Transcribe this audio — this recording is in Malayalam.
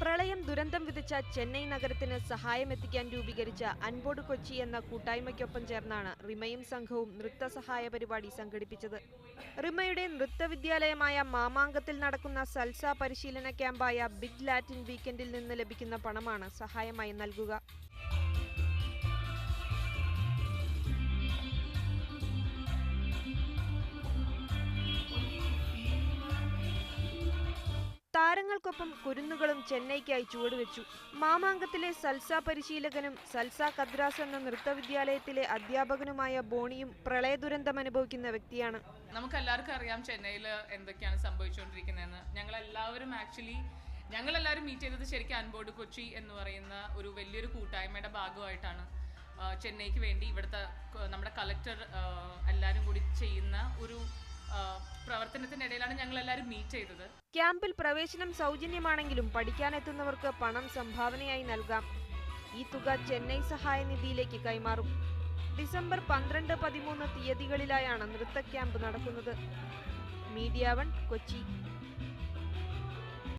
പ്രളയം ദുരന്തം വിതച്ച ചെന്നൈ നഗരത്തിന് സഹായമെത്തിക്കാൻ രൂപീകരിച്ച അൻപോട് കൊച്ചി എന്ന കൂട്ടായ്മയ്ക്കൊപ്പം ചേർന്നാണ് റിമയും സംഘവും നൃത്ത സഹായ പരിപാടി സംഘടിപ്പിച്ചത്. റിമയുടെ നൃത്തവിദ്യാലയമായ മാമാങ്കത്തിൽ നടക്കുന്ന സൽസ പരിശീലന ക്യാമ്പായ ബിഗ് ലാറ്റിൻ വീക്കെൻഡിൽ നിന്ന് ലഭിക്കുന്ന പണമാണ് സഹായമായി നൽകുക. താരങ്ങൾക്കൊപ്പം കുരുന്നുകളും ചെന്നൈക്കായി ചുവടുവെച്ചു. മാമാങ്കത്തിലെ സൽസ പരിശീലകനും സൽസ കദ്രാസ് എന്ന നൃത്തവിദ്യാലയത്തിലെ അധ്യാപകനുമായ ബോണിയും പ്രളയ ദുരന്തം അനുഭവിക്കുന്ന വ്യക്തിയാണ്. നമുക്ക് എല്ലാവർക്കും അറിയാം ചെന്നൈയിൽ എന്തൊക്കെയാണ് സംഭവിച്ചുകൊണ്ടിരിക്കുന്നതെന്ന്. ഞങ്ങൾ എല്ലാവരും ആക്ച്വലി ഞങ്ങൾ എല്ലാവരും മീറ്റ് ചെയ്തത് ശരിക്കും അൻബോർഡ് കൊച്ചി എന്ന് പറയുന്ന ഒരു വലിയൊരു കൂട്ടായ്മയുടെ ഭാഗമായിട്ടാണ്. ചെന്നൈക്ക് വേണ്ടി ഇവിടുത്തെ നമ്മുടെ കളക്ടർ എല്ലാവരും കൂടി ചെയ്യുന്ന ഒരു പ്രവർത്തനത്തിനിടയിലാണ് ഞങ്ങൾ എല്ലാവരും മീറ്റ് ചെയ്തത്. ക്യാമ്പിൽ പ്രവേശനം സൗജന്യമാണെങ്കിലും പഠിക്കാനെത്തുന്നവർക്ക് പണം സംഭാവനയായി നൽകാം. ഈ തുക ചെന്നൈ സഹായ നിധിയിലേക്ക് കൈമാറും. ഡിസംബർ പന്ത്രണ്ട് പതിമൂന്ന് തീയതികളിലായാണ് നൃത്ത ക്യാമ്പ് നടക്കുന്നത്. Media One Kochi.